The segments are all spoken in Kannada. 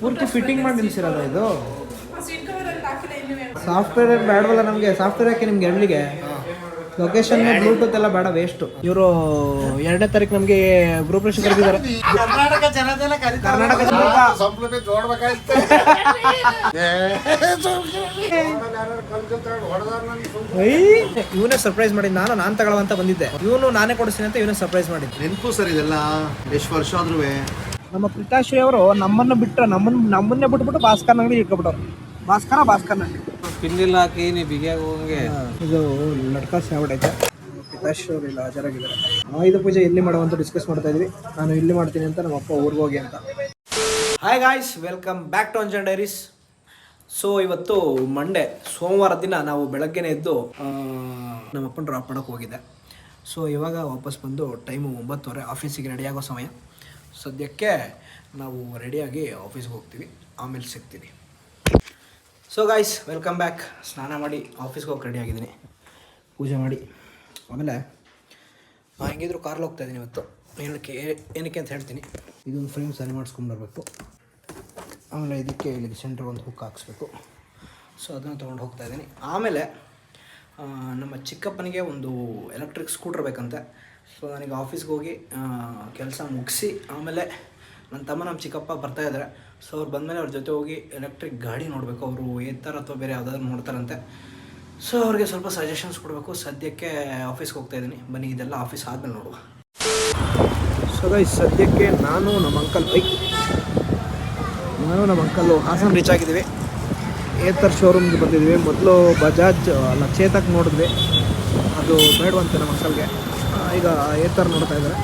ಪೂರ್ತಿ ಫಿಟ್ಟಿಂಗ್ ಮಾಡಿ ನಿಲ್ಸಿರೋದ ಇದು? ಸೀಟ್ ಕವರ್ ಅಲ್ಲಿ ಹಾಕಿಲ್ಲ ಇನ್ನೂ ಸಾಫ್ಟ್ವೇರ್ ಬೇಡವಲ್ಲ ನಮಗೆ ಸಾಫ್ಟ್ವೇರ್ ಯಾಕೆ ನಿಮ್ಗೆ ಎರಡ್ಲಿಗೆ? ಲೊಕೇಶನ್ ಬ್ಲೂಟೂತ್ ಎಲ್ಲ ಬೇಡ ವೇಸ್ಟ್ ಇವರು ಎರಡನೇ ತಾರೀಕು ನಮಗೆ ಗ್ರೂಪ್ ರೇಷನ್ ಕರೆದಿದ್ದಾರೆ ಕರ್ನಾಟಕ ಜನತೆಲ್ಲ ಕರ್ನಾಟಕ ಇವನೇ ಸರ್ಪ್ರೈಸ್ ಮಾಡಿ ನಾನು ನಾನು ತಗೊಳ್ಳುವಂತ ಬಂದಿದ್ದೆ. ಇವನು ನಾನೇ ಕೊಡಿಸ್ತೀನಿ ಅಂತ ಇವನೇ ಸರ್ಪ್ರೈಸ್ ಮಾಡಿದ್ದೆ. ನೆನಪು ಸರ್ ಇದೆಲ್ಲ. ಎಷ್ಟು ವರ್ಷ ಆದ್ರೂ ನಮ್ಮ ಪ್ರೀತಾಶ್ರೀ ಅವರು ನಮ್ಮನ್ನು ಬಿಟ್ಟರೆ ನಮ್ಮನ್ನು ನಮ್ಮನ್ನೇ ಬಿಟ್ಬಿಟ್ಟು ಭಾಸ್ಕರ್ ಅಂಗಡಿ ಇಟ್ಕೊಬಿಟ್ಟವ್ರು. ಭಾಸ್ಕರ ಭಾಸ್ಕರ್ ಅಂಗಡಿ. ಪಿನ್ನಿಲ್ಲ ಹಾಕಿ ನೀ ಬಿಗಿಯಾಗಿ ಹೋಗಂಗೆ. ಇದು ಲಡ್ಕ ಸಾವಡ್ ಐತೆ. ಪಿತಾಶ್ರೀ ಅವರು ಇಲ್ಲ ಹಾಜರಾಗಿದ್ದಾರೆ. ಆಯುಧ ಪೂಜೆ ಎಲ್ಲಿ ಮಾಡುವಂತ ಡಿಸ್ಕಸ್ ಮಾಡ್ತಾ ಇದ್ವಿ. ನಾನು ಇಲ್ಲಿ ಮಾಡ್ತೀನಿ ಅಂತ ನಮ್ಮ ಅಪ್ಪ ಊರಿಗೆ ಹೋಗಿ ಅಂತ. Hi guys welcome back to Anjan diaries so ಇವತ್ತು ಮಂಡೇ ಸೋಮವಾರ ದಿನ ನಾವು ಬೆಳಗ್ಗೆನೇ ಎದ್ದು ನಮ್ಮ ಅಪ್ಪನ ಡ್ರಾಪ್ ಮಾಡೋಕೆ ಹೋಗಿದ್ದೆ. ಸೊ ಇವಾಗ ವಾಪಸ್ ಬಂದು ಟೈಮು ಒಂಬತ್ತುವರೆ ಆಫೀಸಿಗೆ ರೆಡಿಯಾಗೋ ಸಮಯ. ಸದ್ಯಕ್ಕೆ ನಾವು ರೆಡಿಯಾಗಿ ಆಫೀಸ್ಗೆ ಹೋಗ್ತೀವಿ, ಆಮೇಲೆ ಸಿಗ್ತೀನಿ. ಸೊ ಗಾಯ್ಸ್ ವೆಲ್ಕಮ್ ಬ್ಯಾಕ್ ಸ್ನಾನ ಮಾಡಿ ಆಫೀಸ್ಗೆ ಹೋಗಿ ರೆಡಿ ಆಗಿದ್ದೀನಿ. ಪೂಜೆ ಮಾಡಿ. ಆಮೇಲೆ ಹೆಂಗಿದ್ರು ಕಾರ್ಲ್ ಹೋಗ್ತಾ ಇದ್ದೀನಿ ಇವತ್ತು. ಏನಕ್ಕೆ ಏನಕ್ಕೆ ಅಂತ ಹೇಳ್ತೀನಿ. ಇದೊಂದು ಫ್ರೇಮ್ ಸರಿ ಮಾಡಿಸ್ಕೊಂಡ್ಬರ್ಬೇಕು ಆಮೇಲೆ ಇದಕ್ಕೆ ಇಲ್ಲಿ ಸೆಂಟ್ರ್ ಒಂದು ಹುಕ್ ಹಾಕ್ಸ್ಬೇಕು. ಸೊ ಅದನ್ನು ತೊಗೊಂಡು ಹೋಗ್ತಾ ಇದ್ದೀನಿ. ಆಮೇಲೆ ನಮ್ಮ ಚಿಕ್ಕಪ್ಪನಿಗೆ ಒಂದು ಎಲೆಕ್ಟ್ರಿಕ್ ಸ್ಕೂಟ್ರ್ ಬೇಕಂತೆ. ಸೊ ನನಗೆ ಆಫೀಸ್ಗೆ ಹೋಗಿ ಕೆಲಸ ಮುಗಿಸಿ, ಆಮೇಲೆ ನನ್ನ ತಮ್ಮ ನಮ್ಮ ಚಿಕ್ಕಪ್ಪ ಬರ್ತಾ ಇದ್ದಾರೆ ಸೊ ಅವ್ರು ಬಂದಮೇಲೆ ಅವ್ರ ಜೊತೆ ಹೋಗಿ ಎಲೆಕ್ಟ್ರಿಕ್ ಗಾಡಿ ನೋಡಬೇಕು. ಅವರು ಏತರ ಅಥವಾ ಬೇರೆ ಯಾವುದಾದ್ರು ನೋಡ್ತಾರಂತೆ. ಸೊ ಅವ್ರಿಗೆ ಸ್ವಲ್ಪ ಸಜೆಷನ್ಸ್ ಕೊಡಬೇಕು. ಸದ್ಯಕ್ಕೆ ಆಫೀಸ್ಗೆ ಹೋಗ್ತಾ ಇದ್ದೀನಿ. ಬನ್ನಿ, ಇದೆಲ್ಲ ಆಫೀಸ್ ಆದಮೇಲೆ ನೋಡುವ. ಸೊ ಗೈಸ್ ಸದ್ಯಕ್ಕೆ ನಾನು ನಮ್ಮ ಅಂಕಲ್ ಬೈಕ್. ನಾನು ನಮ್ಮ ಅಂಕಲ್ಲು ಹಾಸನ ರೀಚ್ ಆಗಿದ್ದೀವಿ ಏತರ್ ಶೋರೂಮ್ಗೆ ಬಂದಿದ್ದೀವಿ. ಮೊದಲು ಬಜಾಜ್ ಅಲ್ಲ ಚೇತಕ್ ನೋಡಿದ್ವಿ. ಅದು ಬೇಡವಂತೆ ನಮ್ಮ ಅಂಕಲ್ಗೆ ಈಗ ಏತರ್ ನೋಡ್ತಾ ಇದ್ದಾರೆ.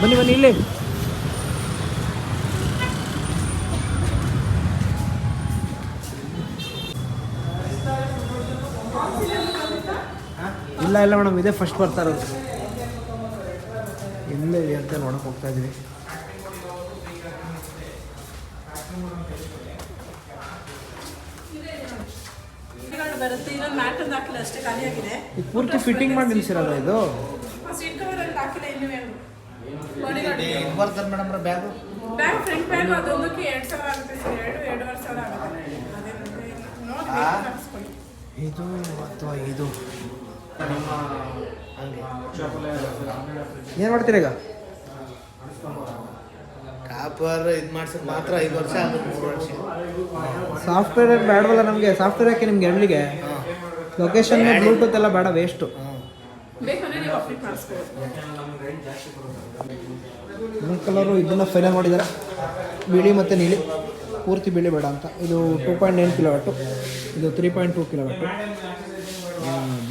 ಬನ್ನಿ ಬನ್ನಿ, ಇಲ್ಲಿ. ಇಲ್ಲ ಇಲ್ಲ, ಮೇಡಮ್, ಇದೇ ಫಸ್ಟ್ ಬರ್ತಾ ಇರೋದು. ಎಲ್ಲೇ ಅಂತ ನೋಡಕ್ಕೆ ಹೋಗ್ತಾ ಇದ್ದೀವಿ. ಬರುತ್ತೆ. ಇನ್ನೊಂದು ಮ್ಯಾಟ್ ಒಂದು ಹಾಕಿಲ್ಲ ಅಷ್ಟೇ ಖಾಲಿಯಾಗಿದೆ. ಇದು ಪೂರ್ತಿ ಫಿಟ್ಟಿಂಗ್ ಮಾಡಿ ನಿಲ್ಸಿರೋದ ಇದು? ಸೀಟ್ ಕವರ್ ಅಲ್ಲಿ ಹಾಕಿಲ್ಲ ಇನ್ನೂ ಬರ್ತಾರೆ madam bag bag front bag ಅದೊಂದಕ್ಕೆ ಎರಡು ಸಾವಿರ ಆಗುತ್ತೆ ಸರ್. ಎರಡು ಎರಡೂವರೆ ಸಾವಿರ ಆಗುತ್ತೆ. ನೋಡಿ ಇದು ಅಥವಾ ಇದು ಏನು ಮಾಡ್ತೀರಾ ಈಗ? ಕಾಪರ್ ಇದು ಮಾಡ್ಸಕ್ ಮಾತ್ರ ಐದು ವರ್ಷ ಮೂರು ವರ್ಷ. ಸಾಫ್ಟ್ವೇರ್ ಏನು ಬೇಡವಲ್ಲ ನಮಗೆ. ಸಾಫ್ಟ್ವೇರ್ ಯಾಕೆ ನಿಮ್ಗೆ ಎರಡ್ಲಿಗೆ ಲೊಕೇಶನ್ ಬ್ಲೂಟೂತ್ ಎಲ್ಲ ಬೇಡ ವೇಸ್ಟು ಕಲರು ಇದನ್ನ ಫೈನಲ್ ಮಾಡಿದ್ದಾರೆ ಬಿಳಿ ಮತ್ತು ನೀಲಿ. ಪೂರ್ತಿ ಬಿಳಿ ಬೇಡ ಅಂತ. ಇದು ಟೂ ಪಾಯಿಂಟ್ ನೈನ್ ಕಿಲೋವ್ಯಾಟು ಇದು ತ್ರೀ ಪಾಯಿಂಟ್ ಟೂ ಕಿಲೋವ್ಯಾಟು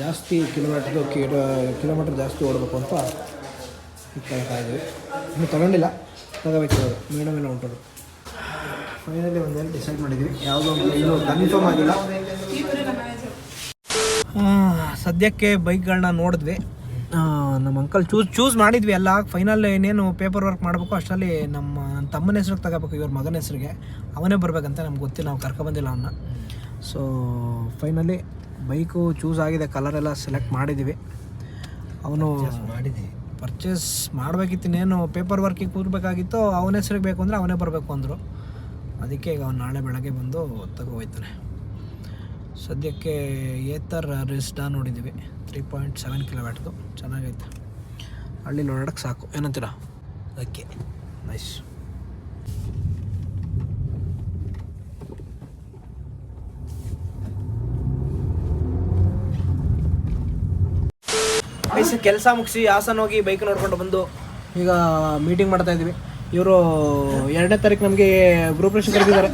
ಜಾಸ್ತಿ ಕಿಲೋಮೀಟ್ರ್ದು ಕಿಲೋಮೀಟರ್ ಕಿಲೋಮೀಟ್ರ್ ಜಾಸ್ತಿ ಓಡಬೇಕು ಅಂತ ಹೇಳ್ತಾ ಇದ್ದೀವಿ. ಇನ್ನು ತಗೊಂಡಿಲ್ಲ. ತಗೋಬೇಕು ಅವರು. ಮೇಡಮ್ ಎಲ್ಲ ಉಂಟು. ಫೈನಲಿ ಒಂದೇನು ಡಿಸೈಡ್ ಮಾಡಿದ್ವಿ. ಯಾವುದೋ ಒಂದು ಇನ್ನೂ ಕನ್ಫರ್ಮ್ ಆಗಿಲ್ಲ. ಸದ್ಯಕ್ಕೆ ಬೈಕ್ಗಳನ್ನ ನೋಡಿದ್ವಿ. ನಮ್ಮ ಅಂಕಲ್ ಚೂಸ್ ಚೂಸ್ ಮಾಡಿದ್ವಿ ಎಲ್ಲ. ಫೈನಲ್ ಇನ್ನೇನು ಪೇಪರ್ ವರ್ಕ್ ಮಾಡಬೇಕು ಅಷ್ಟರಲ್ಲಿ ನಮ್ಮ ತಮ್ಮನ ಹೆಸ್ರಿಗೆ ತಗೋಬೇಕು, ಇವ್ರ ಮಗನ ಹೆಸ್ರಿಗೆ. ಅವನೇ ಬರಬೇಕಂತ ನಮ್ಗೆ ಗೊತ್ತಿಲ್ಲ, ನಾವು ಕರ್ಕೊಬಂದಿಲ್ಲ ಅವನ್ನ ಸೊ ಫೈನಲಿ ಬೈಕು ಚೂಸ್ ಆಗಿದೆ ಕಲರ್ ಎಲ್ಲ ಸೆಲೆಕ್ಟ್ ಮಾಡಿದ್ದೀವಿ ಅವನು ಮಾಡಿದ್ದೀವಿ ಪರ್ಚೇಸ್ ಮಾಡಬೇಕಿತ್ತು ಇನ್ನೇನು ಪೇಪರ್ ವರ್ಕಿಗೆ ಕೂರ್ಬೇಕಾಗಿತ್ತು ಅವನ ಹೆಸ್ರಿಗೆ ಬೇಕು ಅಂದರೆ ಅವನೇ ಬರಬೇಕು ಅಂದರು. ಅದಕ್ಕೆ ಈಗ ಅವ್ನು ನಾಳೆ ಬೆಳಗ್ಗೆ ಬಂದು ತಗೋ ಹೋಯ್ತಾನೆ. ಸದ್ಯಕ್ಕೆ ಏತರ್ ರಿಸ್ಡಾ ನೋಡಿದ್ದೀವಿ ತ್ರೀ ಪಾಯಿಂಟ್ ಸೆವೆನ್ ಕಿಲೋಮೀಟ್ರ್ದು ಚೆನ್ನಾಗೈತೆ. ಹಳ್ಳಿ ನೋಡೋಕ್ಕೆ ಸಾಕು. ಏನಂತೀರಾ? ಓಕೆ ನೈಸ್ ಕೆಲಸ ಮುಗಿಸಿ ಹಾಸನ ಹೋಗಿ ಬೈಕ್ ನೋಡ್ಕೊಂಡು ಬಂದು ಈಗ ಮೀಟಿಂಗ್ ಮಾಡ್ತಾ ಇದ್ದೀವಿ. ಇವರು ಎರಡನೇ ತಾರೀಕು ನಮಗೆ ಗ್ರೂಪ್ ರೇಷನ್ ಕರೆದಿದ್ದಾರೆ.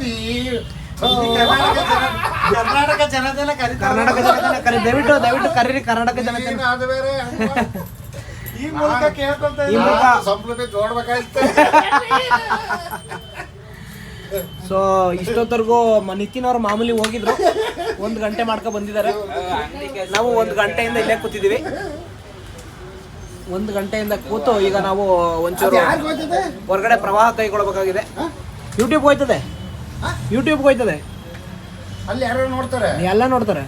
ಕರ್ನಾಟಕ ಜನತೆಲ್ಲ ಕರ್ನಾಟಕ ಕರಿ ದಯವಿಟ್ಟು ದಯವಿಟ್ಟು ಕರೀರಿ ಕರ್ನಾಟಕ ಜನತೆ ಅದು ಈ ಮೂಲಕ ಕೇಳ್ಕೊಂತ ಈ ಮೂಲಕ ಸಂಪ್ಲಪಿ ನೋಡ್ಬೇಕಾಯ್ತು ಸೊ ಇಷ್ಟೊತ್ತರೆಗೂ ನಿತಿನ್ ಅವ್ರು ಮಾಮೂಲಿ ಹೋಗಿದ್ರು. ಒಂದು ಗಂಟೆ ಮಾಡ್ಕೊ ಬಂದಿದ್ದಾರೆ. ನಾವು ಒಂದು ಗಂಟೆಯಿಂದ ಇಲ್ಲೇ ಕೂತಿದ್ದೀವಿ. ಒಂದು ಗಂಟೆಯಿಂದ ಕೂತು ಈಗ ನಾವು ಒಂಚೂರು ಹೊರಗಡೆ ಪ್ರವಾಹ ಕೈಗೊಳ್ಬೇಕಾಗಿದೆ ಯೂಟ್ಯೂಬ್ ಹೋಯ್ತದೆ. ಯೂಟ್ಯೂಬ್ ಹೋಯ್ತದೆ. ಅಲ್ಲಿ ಯಾರು ನೋಡ್ತಾರೆ? ಎಲ್ಲ ನೋಡ್ತಾರೆ.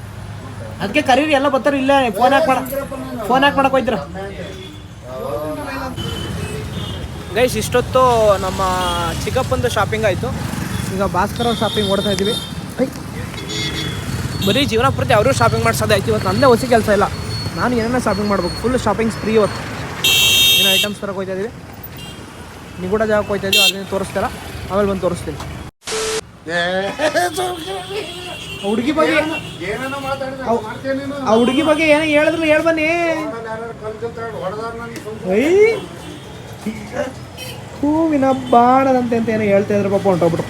ಅದಕ್ಕೆ ಕರೀರಿ ಎಲ್ಲ ಬರ್ತಾರೆ ಇಲ್ಲ ಫೋನ್ ಹಾಕಿ ಮಾಡ ಫೋನ್ ಹಾಕಿ ಮಾಡಕ್ ಹೋಯ್ತೀರ. ಗೈಸ್ ಇಷ್ಟೊತ್ತು ನಮ್ಮ ಚಿಕ್ಕಪ್ಪಂದು ಶಾಪಿಂಗ್ ಆಯಿತು. ಈಗ ಭಾಸ್ಕರ ಶಾಪಿಂಗ್ ಓಡ್ತಾ ಇದ್ದೀವಿ. ಬರೀ ಜೀವನ ಪೂರ್ತಿ ಅವರು ಶಾಪಿಂಗ್ ಮಾಡ್ಸೋದೇ ಆಯ್ತು. ಇವತ್ತು ನನ್ನದೇ ಹೊಸ ಕೆಲಸ ಇಲ್ಲ. ನಾನು ಏನೇನೋ ಶಾಪಿಂಗ್ ಮಾಡ್ಬೇಕು. ಫುಲ್ ಶಾಪಿಂಗ್ ಫ್ರೀ ಇವತ್ತು. ಏನೋ ಐಟಮ್ಸ್ ತರಕ್ಕೆ ಹೋಗ್ತಾ ಇದ್ದೀವಿ ಕೂಡ ಜಾಗಕ್ಕೆ ಹೋಗ್ತಾ ಇದ್ದೀವಿ ಅಲ್ಲಿ ತೋರಿಸ್ತಾರ? ಆಮೇಲೆ ಬಂದು ತೋರಿಸ್ತೀನಿ. ಹುಡುಗಿ ಬಗ್ಗೆ ಆ ಹುಡುಗಿ ಬಗ್ಗೆ ಏನೋ ಹೇಳಿದ್ರು ಹೇಳ್ ಬನ್ನಿ. ಹೂವಿನ ಬಾಣದಂತೆ ಅಂತ ಏನೋ ಹೇಳ್ತಾ ಇದ್ರು ಪಾಪ ಹೊಂಟೋಗ್ಬಿಟ್ರು.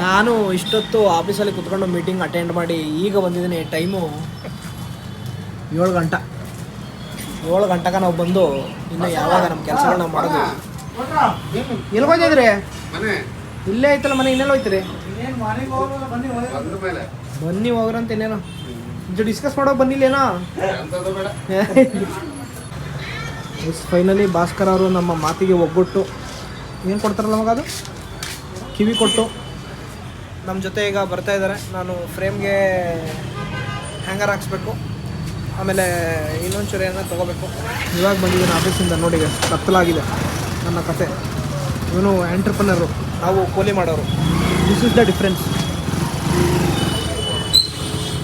ನಾನು ಇಷ್ಟೊತ್ತು ಆಫೀಸಲ್ಲಿ ಕುತ್ಕೊಂಡು ಮೀಟಿಂಗ್ ಅಟೆಂಡ್ ಮಾಡಿ ಈಗ ಬಂದಿದ್ದೀನಿ ಟೈಮು ಏಳು ಗಂಟೆ. ಏಳು ಗಂಟೆಗೆ ನಾವು ಬಂದು ಇನ್ನು ಯಾವಾಗ ನಮ್ಮ ಕೆಲಸಗಳನ್ನ ಮಾಡೋದು? ಎಲ್ಲಿ ಹೋಗ್ತಿದ್ರಿ ಇಲ್ಲೇ ಐತಲ್ಲ ಮನೆ ಇನ್ನೆಲ್ಲ ಹೋಯ್ತಿರಿ ಬನ್ನಿ ಹೋಗ್ರಂತ ಇನ್ನೇನೋ? ಇದು ಡಿಸ್ಕಸ್ ಮಾಡೋ ಬಂದಿಲ್ಲೇನಾ ಫೈನಲಿ ಭಾಸ್ಕರ್ ಅವರು ನಮ್ಮ ಮಾತಿಗೆ ಒಗ್ಗೊಟ್ಟು. ಏನು ಕೊಡ್ತಾರಲ್ಲ ನಮಗದು ಅದು? ಕಿವಿ ಕೊಟ್ಟು. ನಮ್ಮ ಜೊತೆ ಈಗ ಬರ್ತಾ ಇದ್ದಾರೆ. ನಾನು ಫ್ರೇಮ್ಗೆ ಹ್ಯಾಂಗರ್ ಹಾಕ್ಸ್ಬೇಕು. ಆಮೇಲೆ ಇನ್ನೊಂದು ಏನೋ ತೊಗೋಬೇಕು. ಇವಾಗ ಬಂದಿದ್ದೀನಿ ಆಫೀಸಿಂದ ನೋಡಿ ಕತ್ತಲಾಗಿದೆ ನನ್ನ ಕತೆ. ಇವನು ಎಂಟ್ರಪ್ರನರು, ನಾವು ಕೂಲಿ ಮಾಡೋರು. ದಿಸ್ ಇಸ್ ದ ಡಿಫ್ರೆನ್ಸ್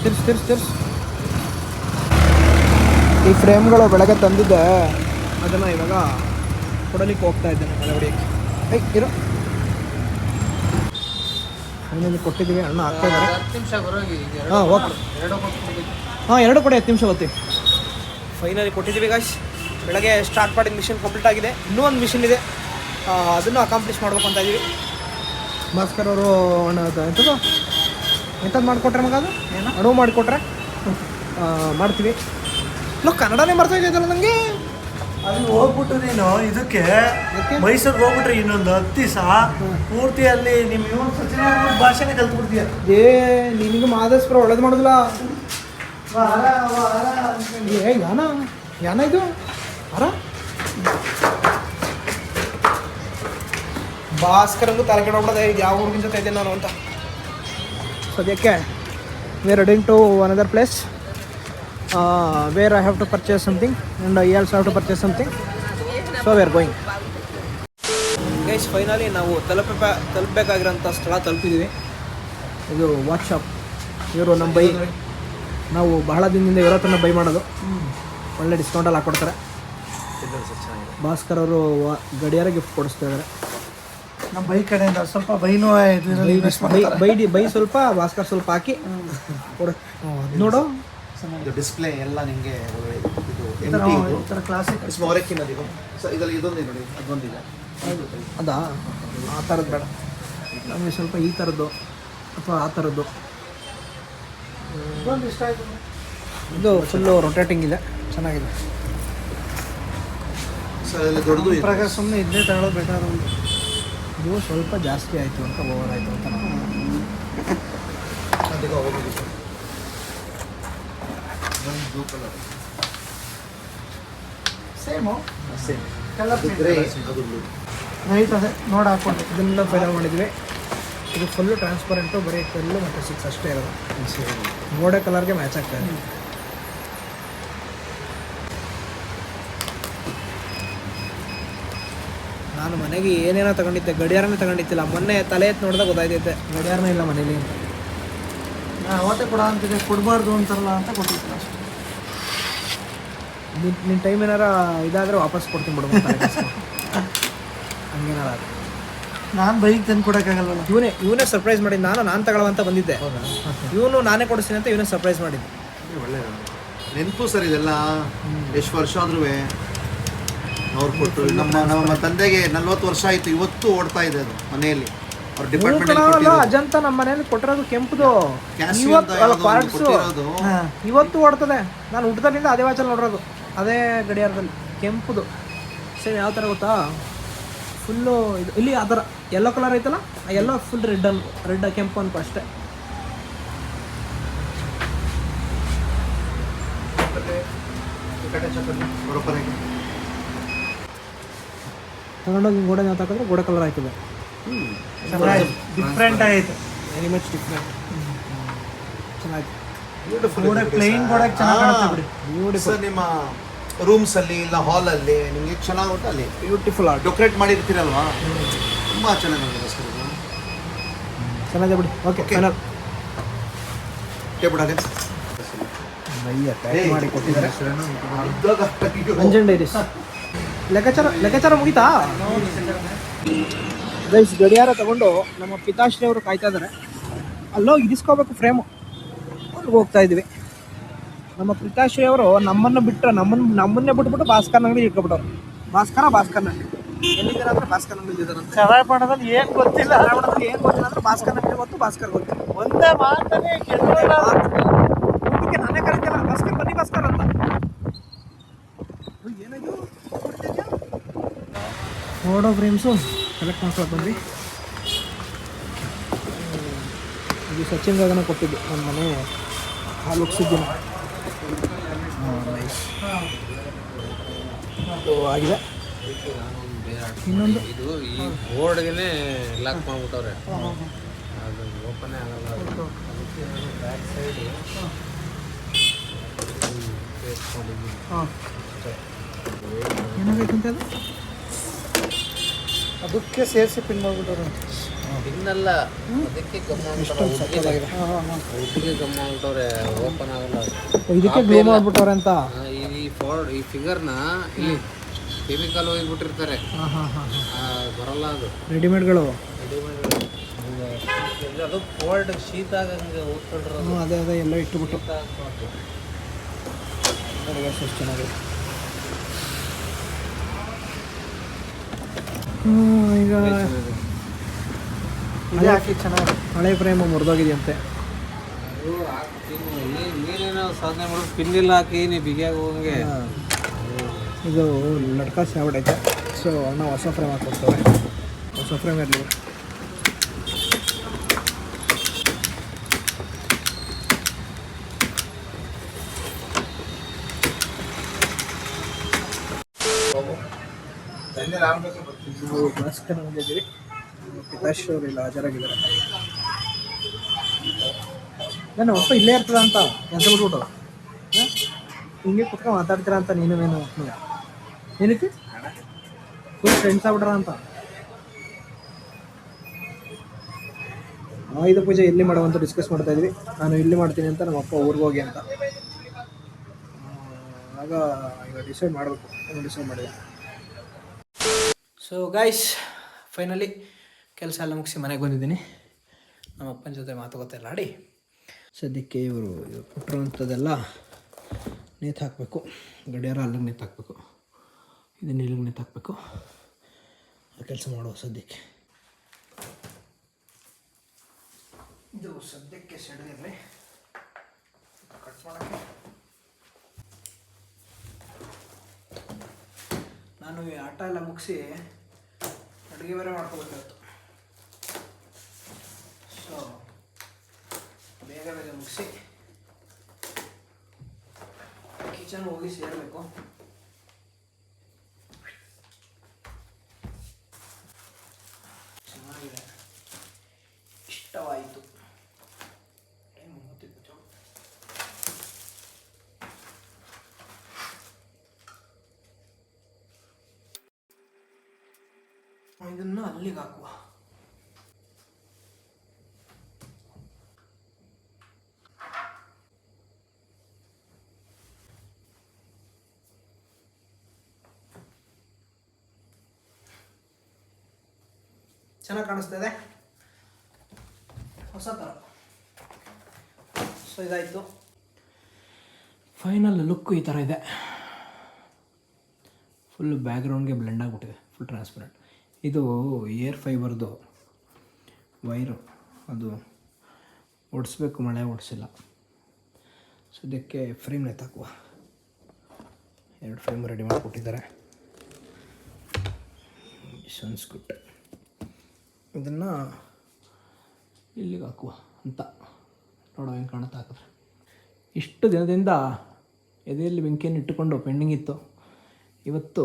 ತಿರ್ಸ್ ತಿರ್ಸ್ ತಿರ್ಸ್. ಈ ಫ್ರೇಮ್ಗಳು ಬೆಳಗ್ಗೆ ತಂದಿದ್ದೆ. ಅದನ್ನು ಇವಾಗ ಕೊಡಲಿಕ್ಕೆ ಹೋಗ್ತಾ ಇದ್ದೇನೆ ಬೆಳವಡಿಯಕ್ಕೆ ಐ ಇರೋ. ಫೈನಲಿ ಕೊಟ್ಟಿದ್ದೀವಿ ಅಣ್ಣ ಹಾಕ್ತಾ ಇದ್ದಾರೆ. ಹತ್ತು ನಿಮಿಷ ಬರೋಗಿ ಹಾಂ ಓಕೆ. ಹಾಂ ಎರಡು ಕೊಡಿ ಹತ್ತು ನಿಮಿಷ ಗೊತ್ತಿ ಫೈನಲಿ ಕೊಟ್ಟಿದ್ದೀವಿ ಗಾಯ್ಸ್ ಬೆಳಗ್ಗೆ ಸ್ಟಾರ್ಟ್ ಮಾಡಿದ ಮಿಷನ್ ಕಂಪ್ಲೀಟ್ ಆಗಿದೆ. ಇನ್ನೂ ಒಂದು ಮಿಷನ್ ಇದೆ. ಅದನ್ನು ಅಕಾಂಪ್ಲಿಷ್ ಮಾಡ್ಬೇಕು ಅಂತ ಇದ್ದೀವಿ ಭಾಸ್ಕರ್ ಅವರು ಅಣ್ಣ ಅದು ಎಂಥದ್ದು ಎಂಥದ್ದು ಮಾಡಿಕೊಟ್ರೆ ಮಗ ಅದು? ಅಡುಗೆ ಮಾಡಿಕೊಟ್ರೆ? ಆ, ಮಾಡ್ತೀವಿ. ಇನ್ನು ಕನ್ನಡನೇ ಮಾಡ್ತಾ ಇದೆಯಲ್ಲ ನನಗೆ ಅಲ್ಲಿ ಹೋಗ್ಬಿಟ್ಟು ನೀನು ಇದಕ್ಕೆ? ಮೈಸೂರಿಗೆ ಹೋಗ್ಬಿಟ್ರೆ ಇನ್ನೊಂದು ಹತ್ತು ದಿವಸ ಪೂರ್ತಿ ಅಲ್ಲಿ ನಿಮ್ಮ ಇವನ್ ಸಚಿನ ಭಾಷೆನೇ ಕಲ್ತ್ಬಿಡ್ತೀಯ. ಏ ನಿನಗೆ ಮಾದೇಶ್ವರ ಒಳ್ಳೇದು ಮಾಡೋದಿಲ್ಲ. ಏ ಯಾನ? ಯಾನ ಇದು? ಅರ ಭಾಸ್ಕರಂಗೂ ತಲೆ ಕೆಡೋಗ್ಬಿಡದೆ ಇದು ಯಾವ ಹುಡುಗಿನ ಜೊತೆ ಇದ್ದೇನೆ ನಾನು ಅಂತ. ಸದ್ಯಕ್ಕೆ we heading to another place where I have to purchase something and I also have to purchase something so we are going guys finally ನಾವು ತಲುಪ ತಲುಪಬೇಕಾಗಿರೋಂಥ ಸ್ಥಳ ತಲುಪಿದ್ದೀವಿ. ಇದು ವಾಚ್ ಶಾಪ್ ಇವರು ನಮ್ಮ ಬೈ. ನಾವು ಬಹಳ ದಿನದಿಂದ ಇವ್ರ ಹತ್ರನೇ ಬೈ ಮಾಡೋದು. ಒಳ್ಳೆ ಡಿಸ್ಕೌಂಟಲ್ಲಿ ಹಾಕ್ಕೊಡ್ತಾರೆ ಭಾಸ್ಕರ್ ಅವರು ವಾ- ಗಡಿಯಾರ ಗಿಫ್ಟ್ ಕೊಡಿಸ್ತಾ ಇದ್ದಾರೆ. ನಮ್ಮ ಬೈ ಕಡೆಯಿಂದ ಸ್ವಲ್ಪ ಬೈನೂ ಬೈ ಬೈ ಡಿ- ಬೈ ಸ್ವಲ್ಪ ಭಾಸ್ಕರ್ ಸ್ವಲ್ಪ ಹಾಕಿ. ಕೊಡು ಅದ್ ನೋಡು. ಡಿಸ್ಪ್ಲೇ ಎಲ್ಲ ನಿಮಗೆ ಇದು ಇದು. ಕ್ಲಾಸಿಕ್ ಇದು. ಸೊ ಇದರಲ್ಲಿ ಇದೊಂದು ನೋಡಿ ಅದೊಂದಿದೆ. ಅದಾ? ಆ ಥರದ್ದು ಬೇಡ. ನಮಗೆ ಸ್ವಲ್ಪ ಈ ಥರದ್ದು ಅಥವಾ ಆ ಥರದ್ದು ಇಷ್ಟ ಆಯ್ತು. ಇದು ಫುಲ್ಲು ರೊಟೇಟಿಂಗ್ ಇದೆ. ಚೆನ್ನಾಗಿದೆ. ದೊಡ್ಡದು ಇದೆ. ಪ್ರಕಾರ ಸುಮ್ಮನೆ ಇದನ್ನೇ ತಗೊಳ್ಳೋದು ಬೇಕಾದ ಒಂದು ಇದು ಸ್ವಲ್ಪ ಜಾಸ್ತಿ ಆಯಿತು ಅಂತ ಓವರ್ ಆಯಿತು ಅಂತ ನಾನು ಅದಕ್ಕೆ ಹೋಗೋದು blue colour same same colour grey ಅದು ಬ್ಲೂ ರೈಟ್ ಅದೇ ನೋಡಿ ಹಾಕೊಂಡು. ಇದನ್ನ ಫೈಲ್ ಮಾಡಿದ್ವಿ. ಇದು ಫುಲ್ಲು ಟ್ರಾನ್ಸ್ಪರೆಂಟು ಬರೀ ಫುಲ್ಲು ಮತ್ತು ಸಿಕ್ಸ್ ಅಷ್ಟೇ ಇರೋದು. ಗೋಡೆ ಕಲರ್ಗೆ ಮ್ಯಾಚ್ ಆಗ್ತಾ ಇದೆ. ನಾನು ಮನೆಗೆ ಏನೇನೋ ತಗೊಂಡಿದ್ದೆ ಗಡಿಯಾರನೇ ತಗೊಂಡಿದ್ದಿಲ್ಲ. ಮೊನ್ನೆ ತಲೆ ಎತ್ತು ನೋಡಿದಾಗ ಗೊತ್ತಾಯ್ತೈತೆ. ಗಡಿಯಾರನೇ ಇಲ್ಲ ಮನೇಲಿ. ಅವತ್ತೇ ಕೊಡ ಅಂತಿದ್ದೆ. ಕೊಡಬಾರ್ದು ಅಂತಾರಲ್ಲ ಅಂತ ಕೊಟ್ಟಿದ್ದೆ ಅಷ್ಟೇ. ನಿನ್ನ ನಿನ್ನ ಟೈಮ್ ಏನಾರ ಇದಾದರೆ ವಾಪಸ್ ಕೊಡ್ತೀನಿ ಬಿಡು ಹಂಗೇನಾರ ನಾನು ಬೈಕ್ ತಂದು ಕೊಡೋಕ್ಕಾಗಲ್ಲ ಇವನೇ ಇವನೇ ಸರ್ಪ್ರೈಸ್ ಮಾಡಿದ್ದು ನಾನು ನಾನು ತಗೊಳ್ಳೋ ಅಂತ ಬಂದಿದ್ದೆ. ಇವನು ನಾನೇ ಕೊಡಿಸ್ತೀನಿ ಅಂತ ಇವನೇ ಸರ್ಪ್ರೈಸ್ ಮಾಡಿದ್ದೆ. ಒಳ್ಳೆ ನೆನಪು ಸರ್ ಇದೆಲ್ಲ. ಎಷ್ಟು ವರ್ಷ ಆದ್ರೂ ಅವ್ರು ಕೊಟ್ಟರು ನಮ್ಮ ನಮ್ಮ ತಂದೆಗೆ ನಲ್ವತ್ತು ವರ್ಷ ಆಯಿತು. ಇವತ್ತು ಓಡ್ತಾ ಇದೆ ಅದು ಮನೆಯಲ್ಲಿ. ಅವ್ರ ಡಿಪಾರ್ಟ್ಮೆಂಟ್ ಅಜಂತ ನಮ್ಮ ಮನೇಲಿ ಕೊಟ್ಟಿರೋದು ಕೆಂಪುದು. ಇವತ್ತು ಇವತ್ತು ಓಡ್ತದೆ. ನಾನು ಊಟದಲ್ಲಿಂದ ಅದೇ ವಾಚಲ್ಲಿ ನೋಡಿರೋದು. ಅದೇ ಗಡಿಯಾರದಲ್ಲಿ ಕೆಂಪುದು. ಸೇಮ್ ಯಾವ ಥರ ಗೊತ್ತಾ? ಫುಲ್ಲು ಇದು ಇಲ್ಲಿ ಆ ಥರ ಯೆಲ್ಲೋ ಕಲರ್ ಐತಲ್ಲ ಆ ಎಲ್ಲೋ ಫುಲ್ ರೆಡ್ ಅನ್ ರೆಡ್ ಕೆಂಪು ಅನ್ಕೋ ಅಷ್ಟೇ. ತಗೊಂಡೋಗಿ ಗೋಡೆ ನಾವು ತಗೊಂಡ್ರೆ ಗೋಡೆ ಕಲರ್ ಆಯ್ತದೆ. ಹ್ಞೂ ಡಿಫ್ರೆಂಟ್ ಆಯಿತು. ವೆರಿ ಮಚ್ ಡಿಫ್ರೆಂಟ್ ಚೆನ್ನಾಗಿ ಪ್ಲೈನ್ ಗೋಡೆಗೆ ಚೆನ್ನಾಗಿ ಸರ್ ನಿಮ್ಮ ರೂಮ್ಸಲ್ಲಿ ಇಲ್ಲ ಹಾಲಲ್ಲಿ ನಿಮಗೆ ಚೆನ್ನಾಗುತ್ತೆ ಅಲ್ಲಿ ಬ್ಯೂಟಿಫುಲ್ ಆರ್ಟ್ ಡೆಕೋರೇಟ್ ಮಾಡಿರ್ತೀರಲ್ವಾ? ತುಂಬಾ ಚೆನ್ನಾಗಿದೆ ಸರ್ ಇದು. ಚೆನ್ನಾಗಿದೆ ಬಿಡಿ. ಓಕೆ ಫೈನಲ್ ಟೇಬಲ್ ಹಾಗೆ ಮಾಡಿ ಕೊಟ್ಟಿದ್ದಾರೆ. ಅಂಜನ್ ಡೈರೀಸ್ ಲೆಕ್ಕಾಚಾರ ಲೆಕ್ಕಾಚಾರ ಮುಗಿತಾ? ಗೈಸ್ ಗಡಿಯಾರ ತಗೊಂಡು ನಮ್ಮ ಪಿತಾಶ್ರೀ ಅವರು ಕಾಯ್ತಾ ಇದ್ದಾರೆ. ಅಲ್ಲೋ ಇರಿಸ್ಕೋಬೇಕು ಫ್ರೇಮು ಅಲ್ಲಿಗೆ ಹೋಗ್ತಾ ಇದ್ವಿ. ನಮ್ಮ ಪ್ರಿತಾಶ್ರೀ ಅವರು ನಮ್ಮನ್ನು ಬಿಟ್ಟರೆ ನಮ್ಮನ್ನು ನಮ್ಮನ್ನೇ ಬಿಟ್ಬಿಟ್ಟು ಭಾಸ್ಕರ್ ಅಂಗಡಿ ಇಟ್ಕೊಬಿಟ್ಟವ್ರು. ಭಾಸ್ಕರ ಭಾಸ್ಕರ್ ಅಂಗಡಿ. ಎಲ್ಲಿದ್ದಾರೆ ಅಂದ್ರೆ ಭಾಸ್ಕರ್ ಅಂಗಡಿ ಏನು ಚರಾಯಪಣದಲ್ಲಿ ಏನ್ ಗೊತ್ತಿಲ್ಲ. ಧಾರವಾಡದಲ್ಲಿ ಏನು ಗೊತ್ತಿಲ್ಲ ಅಂದ್ರೆ ಭಾಸ್ಕರ್ ಅಂಗಡಿ ಗೊತ್ತು ಭಾಸ್ಕರ್ ಗೊತ್ತು. ಒಂದೇ ಮಾತನೇ. ಊಟಕ್ಕೆ ನಾನೇ ಕರಿತಿಲ್ಲ ಭಾಸ್ಕರ್ ಬನ್ನಿ ಭಾಸ್ಕರ್ ಅಂತ. ಏನಾಯ್ತು ಫೋಟೋ ಫ್ರೇಮ್ಸು ಸೆಲೆಕ್ಟ್ ಮಾಡ್ಕೊಂಡು ಬಂದ್ವಿ ಇದು ಸಚಿನ್ ಗಗನ ಕೊಟ್ಟಿದ್ದು. ನಮ್ಮ ಮನೆ ಹಾಲು ಉಕ್ಸಿದ್ದೀನಿ ನೈಸ್ ಆಗಿದೆ. ಇನ್ನೊಂದು? ಇದು ಈ ಬೋರ್ಡ್ಗೆ ಲಾಕ್ ಮಾಡ್ಬಿಟ್ಟವ್ರೆ. ಅದು ಓಪನ್ ಆಗಲ್ಲ. ಅದು. ಅದಕ್ಕೆ ಬ್ಯಾಕ್ ಸೈಡ್ ಹಾಂ ಅಂತ ಅದು ಅದಕ್ಕೆ ಸೇರಿಸಿ ಪಿನ್ ಮಾಡ್ಬಿಟ್ಟವ್ರು. ಇನ್ನಲ್ಲ ಅದಕ್ಕೆ ಗಮ್ಮ ಎಷ್ಟೊಂದು ಸಕ್ಕತ್ತಾಗಿದೆ ಒಟ್ಟಿಗೆ ಗಮ್ಮ ಮಾಡ್ಬಿಟ್ಟವ್ರೆ ಓಪನ್ ಆಗಲ್ಲ. ಇದಕ್ಕೆ ಗ್ಲೂ ಮಾಡ್ಬಿಟ್ಟವ್ರೆ ಅಂತ? ಈ- ಈ ಫೋರ್ಡ್ ಈ ಫಿಗರ್ನ ಇಲ್ಲಿ ಕೆಮಿಕಲ್ ಹೋಗ್ಬಿಟ್ಟಿರ್ತಾರೆ ಬರಲ್ಲ ಅದು. ರೆಡಿಮೇಡ್ಗಳು ಅದು ಫೋಲ್ಡ್ ಶೀತ ಆಗಂಗೆ ಓದ್ಕೊಂಡ್ರು ಅದೇ. ಅದೇ ಎಲ್ಲ ಇಟ್ಟುಬಿಟ್ಟು ಎಷ್ಟು ಈಗ ಇದೇ ಹಾಕಿ ಚೆನ್ನಾಗಿ ಹಳೆ ಪ್ರೇಮ ಮುರಿದೋಗಿದೆಯಂತೆ. ನೀನೇನೋ ಸಾಧನೆ ಮಾಡೋದು ಪಿನ್ನಿಲ್ಲ ಹಾಕಿ ನೀ ಬಿಗಿಯಾಗಿ ಹೋಗಂಗೆ ಇದು ಲಡ್ಕ ಆಗ್ಬಿಟೈತೆ ಸೊ ಅಣ್ಣ ಹೊಸ ಫ್ರೇಮ್ ಹಾಕ್ಕೊಡ್ತಾರೆ ಹೊಸ ಫ್ರೇಮ್ ಇರಲಿ. ಬಂದಿದ್ದೀವಿ ಪಿತಾಶ್ರೀ ಅವರು ಇಲ್ಲ ಹಾಜರಾಗಿದ್ದಾರೆ. ನಾನು ಒಪ್ಪ ಇಲ್ಲೇ ಇರ್ತದ ಅಂತ? ಕೆಲಸ ಬಿಟ್ಬಿಟ್ಟು. ಹಿಂಗೆ ಕುತ್ಕೊಂಡು ಮಾತಾಡ್ತೀರಾ ಅಂತ ನೀನು ಏನು ಏನಕ್ಕೆ? ಫುಲ್ ಫ್ರೆಂಡ್ಸ್ ಆಗ್ಬಿಟ್ರ ಅಂತ. ಆಯುಧ ಪೂಜೆ ಎಲ್ಲಿ ಮಾಡುವಂತ ಡಿಸ್ಕಸ್ ಮಾಡ್ತಾ ಇದ್ವಿ. ನಾನು ಇಲ್ಲಿ ಮಾಡ್ತೀನಿ ಅಂತ ನಮ್ಮ ಅಪ್ಪ ಊರಿಗೆ ಹೋಗಿ ಅಂತ. ಆಗ ಈಗ ಡಿಸೈಡ್ ಮಾಡಬೇಕು. ಡಿಸೈಡ್ ಮಾಡಿದೆ. ಸೊ ಗೈಸ್ ಫೈನಲಿ ಕೆಲಸ ಎಲ್ಲ ಮುಗಿಸಿ ಮನೆಗೆ ಬಂದಿದ್ದೀನಿ. ನಮ್ಮ ಅಪ್ಪನ ಜೊತೆ ಮಾತುಕತೆ ಆಡಿ. ಸದ್ಯಕ್ಕೆ ಇವರು ಕೊಟ್ಟಿರುವಂಥದ್ದೆಲ್ಲ ನೇತು ಹಾಕಬೇಕು. ಗಡಿಯಾರ ಅಲ್ಲಿಗೆ ನೇತು ಹಾಕಬೇಕು. ಇದನ್ನ ಇಲ್ಲಿಗೆ ನೇತು ಹಾಕಬೇಕು. ಆ ಕೆಲಸ ಮಾಡುವ ಸದ್ಯಕ್ಕೆ. ಇದು ಸದ್ಯಕ್ಕೆ ಸೆಡಗಿರಲಿ ಕಟ್ ಮಾಡೋಕ್ಕೆ. ನಾನು ಈ ಆಟ ಎಲ್ಲ ಮುಗಿಸಿ ಅಡುಗೆ ಬೇರೆ ಮಾಡ್ಕೋಬೇಕಾಯ್ತು ಸೊ ಬೇಗ ಬೇಗ ಮುಗಿಸಿ ಕಿಚನ್ ಹೋಗಿ ಸೇರಬೇಕು ಚೆನ್ನಾಗಿದೆ ಇಷ್ಟವಾಯಿತು ಟೈಮ್ ಮೂವತ್ತಿತ್ತು ಚೌ ಇದನ್ನು ಅಲ್ಲಿಗೆ ಹಾಕುವ ಚೆನ್ನಾಗಿ ಕಾಣಿಸ್ತಾ ಇದೆ. ಹೊಸ ಥರ ಸೊ ಇದಾಯಿತು. ಫೈನಲ್ ಲುಕ್ ಈ ಥರ ಇದೆ. ಫುಲ್ ಬ್ಯಾಕ್ಗ್ರೌಂಡ್ಗೆ ಬ್ಲೆಂಡ್ ಆಗಿಬಿಟ್ಟಿದೆ. ಫುಲ್ ಟ್ರಾನ್ಸ್ಪರೆಂಟ್ ಇದು ಏರ್ ಫೈಬರ್ದು ವೈರು ಅದು ಓಡಿಸ್ಬೇಕು ಮಳೆ ಓಡಿಸಿಲ್ಲ ಸದ್ಯಕ್ಕೆ ಫ್ರೇಮ್ ಎತ್ತಾಕುವ ಎರಡು ಫ್ರೇಮ್ ರೆಡಿ ಮಾಡಿಕೊಟ್ಟಿದ್ದಾರೆ. ಸನ್ಸ್ಕುಟ್ ಇದನ್ನು ಇಲ್ಲಿಗೆ ಹಾಕುವ ಅಂತ. ನೋಡೋ ಹೆಂಗೆ ಕಾಣುತ್ತೆ ಹಾಕಿದ್ರೆ ಇಷ್ಟು ದಿನದಿಂದ ಎದೆಯಲ್ಲಿ ಬೆಂಕಿಯನ್ನು ಇಟ್ಟುಕೊಂಡು ಪೆಂಡಿಂಗ್ ಇತ್ತು. ಇವತ್ತು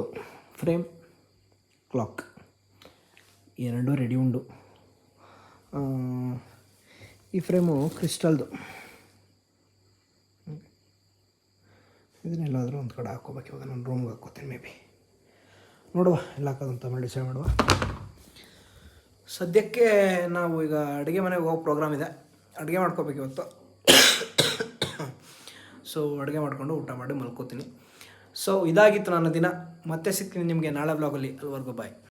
ಫ್ರೇಮ್ ಕ್ಲಾಕ್. ಎರಡೂ ರೆಡಿ ಉಂಡು. ಈ ಫ್ರೇಮು ಕ್ರಿಸ್ಟಲ್ದು. ಇದನ್ನೆಲ್ಲಾದರೂ ಒಂದು ಕಡೆ ಹಾಕೋಬೇಕು ಇವಾಗ ನಾನು ರೂಮ್ಗೆ ಹಾಕೋತೀನಿ ಮೇ ಬಿ ನೋಡುವ ಎಲ್ಲ ಹಾಕೋದಂತ ಮಾಡಿ ಡಿಸೈಡ್ ಮಾಡುವ. ಸದ್ಯಕ್ಕೆ ನಾವು ಈಗ ಅಡುಗೆ ಮನೆಗೆ ಹೋಗೋ ಪ್ರೋಗ್ರಾಮ್ ಇದೆ. ಅಡುಗೆ ಮಾಡ್ಕೋಬೇಕು ಇವತ್ತು. ಸೊ ಅಡುಗೆ ಮಾಡಿಕೊಂಡು ಊಟ ಮಾಡಿ ಮಲ್ಕೋತೀನಿ. ಸೊ ಇದಾಗಿತ್ತು ನನ್ನ ದಿನ. ಮತ್ತೆ ಸಿಗ್ತೀನಿ ನಿಮಗೆ ನಾಳೆ ಬ್ಲಾಗಲ್ಲಿ ಅಲ್ಲಿವರೆಗೂ ಬಾಯ್